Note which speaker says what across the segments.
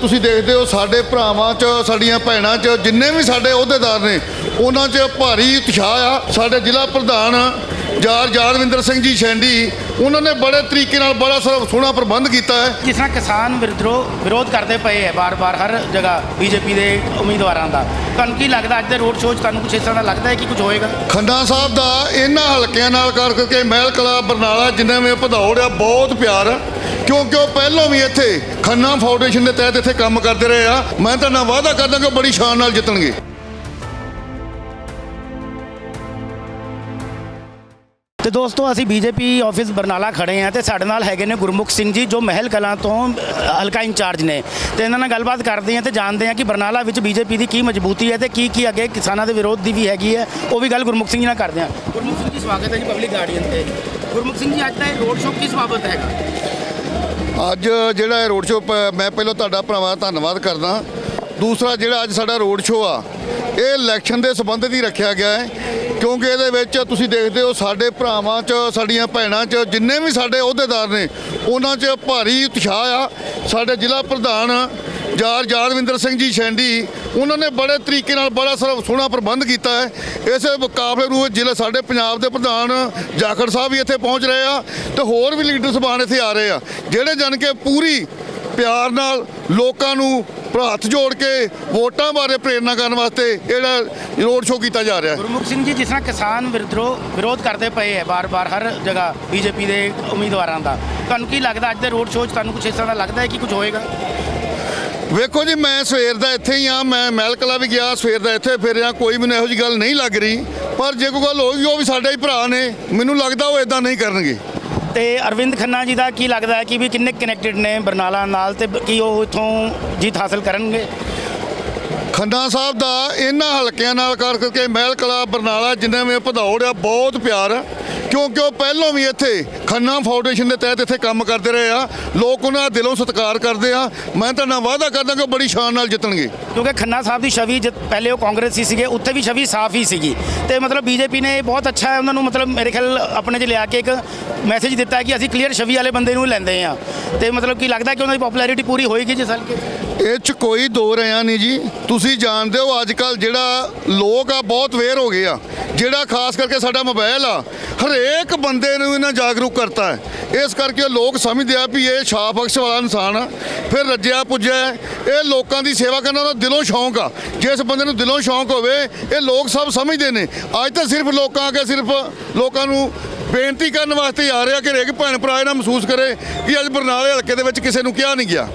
Speaker 1: ਤੁਸੀਂ ਦੇਖਦੇ ਹੋ ਸਾਡੇ ਭਰਾਵਾਂ 'ਚ ਸਾਡੀਆਂ ਭੈਣਾਂ 'ਚ ਜਿੰਨੇ ਵੀ ਸਾਡੇ ਅਹੁਦੇਦਾਰ ਨੇ ਉਹਨਾਂ 'ਚ ਭਾਰੀ ਉਤਸ਼ਾਹ ਆ। ਸਾਡੇ ਜ਼ਿਲ੍ਹਾ ਪ੍ਰਧਾਨ ਜਾਰ ਜਾਰਵਿੰਦਰ ਸਿੰਘ ਜੀ ਸ਼ੈਂਡੀ ਉਹਨਾਂ ਨੇ ਬੜੇ ਤਰੀਕੇ ਨਾਲ ਬੜਾ ਸਾਰਾ ਸੋਹਣਾ ਪ੍ਰਬੰਧ ਕੀਤਾ ਹੈ।
Speaker 2: ਜਿਸ ਤਰ੍ਹਾਂ ਕਿਸਾਨ ਵਿਰੋਧ ਵਿਰੋਧ ਕਰਦੇ ਪਏ ਹੈ ਬਾਰ-ਬਾਰ ਹਰ ਜਗ੍ਹਾ ਬੀਜੇਪੀ ਦੇ ਉਮੀਦਵਾਰਾਂ ਦਾ। ਤੁਹਾਨੂੰ ਕੀ ਲੱਗਦਾ ਅੱਜ ਦੇ ਰੋਡ ਸ਼ੋਅ 'ਚ ਤੁਹਾਨੂੰ ਕੁਝ ਇਸ ਤਰ੍ਹਾਂ ਦਾ ਲੱਗਦਾ ਹੈ ਕਿ ਕੁਝ ਹੋਏਗਾ?
Speaker 1: ਖੰਨਾ ਸਾਹਿਬ ਦਾ ਇਹਨਾਂ ਹਲਕਿਆਂ ਨਾਲ ਕਰ ਕਰਕੇ ਮਹਿਲ ਕਲਾ ਬਰਨਾਲਾ ਜਿੰਨੇ ਵੀ ਭਦੌੜ ਆ ਬਹੁਤ ਪਿਆਰ। ਕਿਉਂਕਿ ਉਹ ਪਹਿਲਾਂ ਵੀ ਇੱਥੇ ਖੰਨਾ ਫਾਊਂਡੇਸ਼ਨ ਦੇ ਤਹਿਤ ਇੱਥੇ ਕੰਮ ਕਰਦੇ ਰਹੇ ਆ। ਮੈਂ ਤਾਂ ਨਾ ਵਾਅਦਾ ਕਰਦਾ ਕਿ ਬੜੀ ਸ਼ਾਨ ਨਾਲ ਜਿੱਤਣਗੇ।
Speaker 2: ਤੇ ਦੋਸਤੋ, ਅਸੀਂ ਬੀਜੇਪੀ ਆਫਿਸ ਬਰਨਾਲਾ ਖੜੇ ਆ ਤੇ ਸਾਡੇ ਨਾਲ ਹੈਗੇ ਨੇ ਗੁਰਮੁਖ ਸਿੰਘ ਜੀ, ਜੋ ਮਹਿਲ ਕਲਾਂ ਤੋਂ ਹਲਕਾ ਇੰਚਾਰਜ ਨੇ। ਤੇ ਇਹਨਾਂ ਨਾਲ ਗੱਲਬਾਤ ਕਰਦੇ ਆ ਤੇ ਜਾਣਦੇ ਆ ਕਿ ਬਰਨਾਲਾ ਵਿੱਚ ਬੀਜੇਪੀ ਦੀ ਕੀ ਮਜ਼ਬੂਤੀ ਹੈ ਤੇ ਕੀ ਕੀ ਅੱਗੇ ਕਿਸਾਨਾਂ ਦੇ ਵਿਰੋਧ ਦੀ ਵੀ ਹੈਗੀ ਹੈ। ਉਹ ਵੀ ਗੱਲ ਗੁਰਮੁਖ ਸਿੰਘ ਜੀ ਨਾਲ ਕਰਦੇ ਆ। ਗੁਰਮੁਖ ਸਿੰਘ ਜੀ, ਸਵਾਗਤ ਹੈ ਜੀ ਪਬਲਿਕ ਗਾਰਡੀਅਨ ਤੇ। ਗੁਰਮੁਖ ਸਿੰਘ ਜੀ, ਅੱਜ ਦਾ ਇਹ ਰੋਡ ਸ਼ੋਅ ਕਿਸ ਬਾਬਤ ਹੈਗਾ?
Speaker 1: ਅੱਜ ਜਿਹੜਾ ਇਹ ਰੋਡ ਸ਼ੋਅ ਪ- ਮੈਂ ਪਹਿਲਾਂ ਤੁਹਾਡਾ ਭਰਾਵਾ ਧੰਨਵਾਦ ਕਰਦਾ। ਦੂਸਰਾ ਜਿਹੜਾ ਅੱਜ ਸਾਡਾ ਰੋਡ ਸ਼ੋਅ ਆ, ਇਹ ਇਲੈਕਸ਼ਨ ਦੇ ਸੰਬੰਧ ਦੀ ਰੱਖਿਆ ਗਿਆ ਹੈ। ਕਿਉਂਕਿ ਇਹਦੇ ਵਿੱਚ ਤੁਸੀਂ ਦੇਖਦੇ ਹੋ ਸਾਡੇ ਭਰਾਵਾਂ 'ਚ, ਸਾਡੀਆਂ ਭੈਣਾਂ 'ਚ, ਜਿੰਨੇ ਵੀ ਸਾਡੇ ਅਹੁਦੇਦਾਰ ਨੇ, ਉਹਨਾਂ 'ਚ ਭਾਰੀ ਉਤਸ਼ਾਹ ਆ। ਸਾਡੇ ਜ਼ਿਲ੍ਹਾ ਪ੍ਰਧਾਨ ਜਾਰ ਜਾਰਵਿੰਦਰ ਸਿੰਘ ਜੀ ਸ਼ੈਂਡੀ, ਉਹਨਾਂ ਨੇ ਬੜੇ ਤਰੀਕੇ ਨਾਲ ਬੜਾ ਸਾਰਾ ਸੋਹਣਾ ਪ੍ਰਬੰਧ ਕੀਤਾ ਹੈ। ਇਸੇ ਮੁਕਾਬਲੇ ਨੂੰ ਜ਼ਿਲ੍ਹੇ ਸਾਡੇ ਪੰਜਾਬ ਦੇ ਪ੍ਰਧਾਨ ਜਾਖੜ ਸਾਹਿਬ ਵੀ ਇੱਥੇ ਪਹੁੰਚ ਰਹੇ ਆ ਤੇ ਹੋਰ ਵੀ ਲੀਡਰ ਸਭਾਨ ਇੱਥੇ ਆ ਰਹੇ ਆ, ਜਿਹੜੇ ਜਾਣ ਕੇ ਪੂਰੀ ਪਿਆਰ ਨਾਲ ਲੋਕਾਂ ਨੂੰ ਹੱਥ ਜੋੜ ਕੇ ਵੋਟਾਂ ਬਾਰੇ ਪ੍ਰੇਰਨਾ ਕਰਨ ਵਾਸਤੇ ਜਿਹੜਾ ਰੋਡ ਸ਼ੋਅ ਕੀਤਾ ਜਾ ਰਿਹਾ ਹੈ।
Speaker 2: ਗੁਰਮੁਖ ਸਿੰਘ ਜੀ ਜਿਸ ਤਰ੍ਹਾਂ ਕਿਸਾਨ ਵਿਰੋਧ ਵਿਰੋਧ ਕਰਦੇ ਪਏ ਹੈ ਬਾਰ-ਬਾਰ ਹਰ ਜਗ੍ਹਾ ਬੀਜੇਪੀ ਦੇ ਉਮੀਦਵਾਰਾਂ ਦਾ ਤੁਹਾਨੂੰ ਕੀ ਲੱਗਦਾ ਅੱਜ ਦੇ ਰੋਡ ਸ਼ੋਅ 'ਚ ਤੁਹਾਨੂੰ ਕੁਝ ਇਸ ਤਰ੍ਹਾਂ ਦਾ ਲੱਗਦਾ ਹੈ ਕਿ ਕੁਝ ਹੋਏਗਾ?
Speaker 1: ਵੇਖੋ ਜੀ ਮੈਂ ਸਵੇਰ ਦਾ ਇੱਥੇ ਹੀ ਆ ਮੈਂ ਮਹਿਲ ਕਲਾ ਵੀ ਗਿਆ ਸਵੇਰ ਦਾ ਇੱਥੇ ਫਿਰਿਆ ਕੋਈ ਮੈਨੂੰ ਇਹੋ ਜੀ ਗੱਲ ਨਹੀਂ ਲੱਗ ਰਹੀ ਪਰ ਜੇ ਕੋਈ ਗੱਲ ਹੋਈ ਉਹ ਵੀ ਸਾਡੇ ਹੀ ਭਰਾ ਨੇ ਮੈਨੂੰ ਲੱਗਦਾ ਉਹ ਇਦਾਂ ਨਹੀਂ ਕਰਨਗੇ।
Speaker 2: ਤੇ ਅਰਵਿੰਦ ਖੰਨਾ ਜੀ ਦਾ ਕੀ ਲੱਗਦਾ ਹੈ ਕਿ ਵੀ ਕਿੰਨੇ ਕਨੈਕਟਡ ਨੇ ਬਰਨਾਲਾ ਨਾਲ ਤੇ ਕੀ ਉਹ ਇਥੋਂ ਜੀਤ ਹਾਸਲ ਕਰਨਗੇ?
Speaker 1: ਖੰਨਾ ਸਾਹਿਬ ਦਾ ਇਹਨਾਂ ਹਲਕਿਆਂ ਨਾਲ ਕਰ ਕਰਕੇ ਮਹਿਲ ਕਲਾ ਬਰਨਾਲਾ ਜਿੰਨੇ ਵੀ ਭਦੌੜ ਆ, ਬਹੁਤ ਪਿਆਰ ਕਿਉਂਕਿ ਉਹ ਪਹਿਲਾਂ ਵੀ ਇੱਥੇ ਖੰਨਾ ਫਾਊਂਡੇਸ਼ਨ ਦੇ ਤਹਿਤ ਇੱਥੇ ਕੰਮ ਕਰਦੇ ਰਹੇ ਆ। ਲੋਕ ਉਹਨਾਂ ਦਾ ਦਿਲੋਂ ਸਤਿਕਾਰ ਕਰਦੇ ਆ। ਮੈਂ ਤਾਂ ਨਾ ਵਾਅਦਾ ਕਰਦਾ ਕਿ ਉਹ ਬੜੀ ਸ਼ਾਨ ਨਾਲ ਜਿੱਤਣਗੇ।
Speaker 2: ਕਿਉਂਕਿ ਖੰਨਾ ਸਾਹਿਬ ਦੀ ਛਵੀ ਜਦ ਪਹਿਲੇ ਉਹ ਕਾਂਗਰਸੀ ਸੀਗੇ ਉੱਥੇ ਵੀ ਛਵੀ ਸਾਫ਼ ਹੀ ਸੀਗੀ। ਤੇ ਮਤਲਬ ਬੀਜੇਪੀ ਨੇ ਬਹੁਤ ਅੱਛਾ ਹੈ ਉਹਨਾਂ ਨੂੰ ਮਤਲਬ ਮੇਰੇ ਖਿਆਲ ਆਪਣੇ 'ਚ ਲਿਆ ਕੇ ਇੱਕ ਮੈਸੇਜ ਦਿੱਤਾ ਹੈ ਕਿ ਅਸੀਂ ਕਲੀਅਰ ਛਵੀ ਵਾਲੇ ਬੰਦੇ ਨੂੰ ਹੀ ਲੈਂਦੇ ਆ ਤੇ ਮਤਲਬ ਕੀ ਲੱਗਦਾ ਕਿ ਉਹਨਾਂ ਦੀ ਪਪੂਲੈਰਿਟੀ ਪੂਰੀ ਹੋਏਗੀ ਜਿਸ ਹਲਕੇ 'ਚ
Speaker 1: ਇਹ ਚ ਕੋਈ ਦੋ ਰਿਆਂ ਨਹੀਂ ਜੀ। ਤੁਸੀਂ ਜਾਣਦੇ ਹੋ ਅੱਜ ਕੱਲ ਜਿਹੜਾ ਲੋਕ ਆ ਬਹੁਤ ਵੇਰ ਹੋ ਗਏ ਆ। ਜਿਹੜਾ ਖਾਸ ਕਰਕੇ ਸਾਡਾ ਮੋਬਾਈਲ ਆ ਹਰੇਕ ਬੰਦੇ ਨੂੰ ਇਹਨਾਂ ਜਾਗਰੂਕ ਕਰਤਾ ਹੈ। ਇਸ ਕਰਕੇ ਲੋਕ ਸਮਝਦੇ ਆ ਵੀ ਇਹ ਛਾਪ ਬਖਸ਼ ਵਾਲਾ ਇਨਸਾਨ ਆ, ਫਿਰ ਰੱਜਿਆ ਪੁੱਜਿਆ ਇਹ ਲੋਕਾਂ ਦੀ ਸੇਵਾ ਕਰਨ ਦਾ ਦਿਲੋਂ ਸ਼ੌਂਕ ਆ। ਜਿਸ ਬੰਦੇ ਨੂੰ ਦਿਲੋਂ ਸ਼ੌਂਕ ਹੋਵੇ, ਇਹ ਲੋਕ ਸਭ ਸਮਝਦੇ ਨੇ। ਅੱਜ ਤਾਂ ਸਿਰਫ ਲੋਕਾਂ ਅੱਗੇ ਸਿਰਫ ਲੋਕਾਂ ਨੂੰ ਬੇਨਤੀ ਕਰਨ ਵਾਸਤੇ ਆ ਰਿਹਾ ਕਿ ਹਰੇਕ ਭੈਣ ਭਰਾ ਇਹਨਾਂ ਮਹਿਸੂਸ ਕਰੇ ਕਿ ਅੱਜ ਬਰਨਾਲੇ ਹਲਕੇ ਦੇ ਵਿੱਚ ਕਿਸੇ ਨੂੰ ਕਿਹਾ ਨਹੀਂ ਗਿਆ।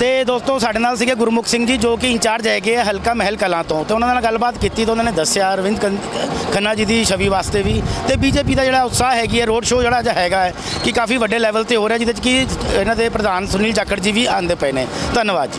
Speaker 2: ਤੇ ਦੋਸਤੋ ਸਾਡੇ ਨਾਲ ਸੀਗੇ ਗੁਰਮੁਖ ਸਿੰਘ ਜੀ ਜੋ ਕਿ ਇੰਚਾਰਜ ਹੈਗੇ ਆ ਹਲਕਾ ਮਹਿਲ ਕਲਾਂ ਤੋਂ। ਤੇ ਉਹਨਾਂ ਨਾਲ ਗੱਲਬਾਤ ਕੀਤੀ ਤਾਂ ਉਹਨਾਂ ਨੇ ਦੱਸਿਆ, ਅਰਵਿੰਦ ਕੰ- ਖੰਨਾ ਜੀ ਦੀ ਛਵੀ ਵਾਸਤੇ ਵੀ। ਤੇ ਬੀਜੇਪੀ ਦਾ ਜਿਹੜਾ ਉਤਸ਼ਾਹ ਹੈਗੀ ਹੈ ਰੋਡ ਸ਼ੋਅ ਜਿਹੜਾ ਅੱਜ ਹੈਗਾ ਹੈ, ਕਿ ਕਾਫੀ ਵੱਡੇ ਲੈਵਲ ਤੇ ਹੋ ਰਿਹਾ, ਜਿਹਦੇ ਚ ਕਿ ਇਹਨਾਂ ਦੇ ਪ੍ਰਧਾਨ ਸੁਨੀਲ ਜਾਖੜ ਜੀ ਵੀ ਆਂਦੇ ਪਏ ਨੇ। ਧੰਨਵਾਦ ਜੀ।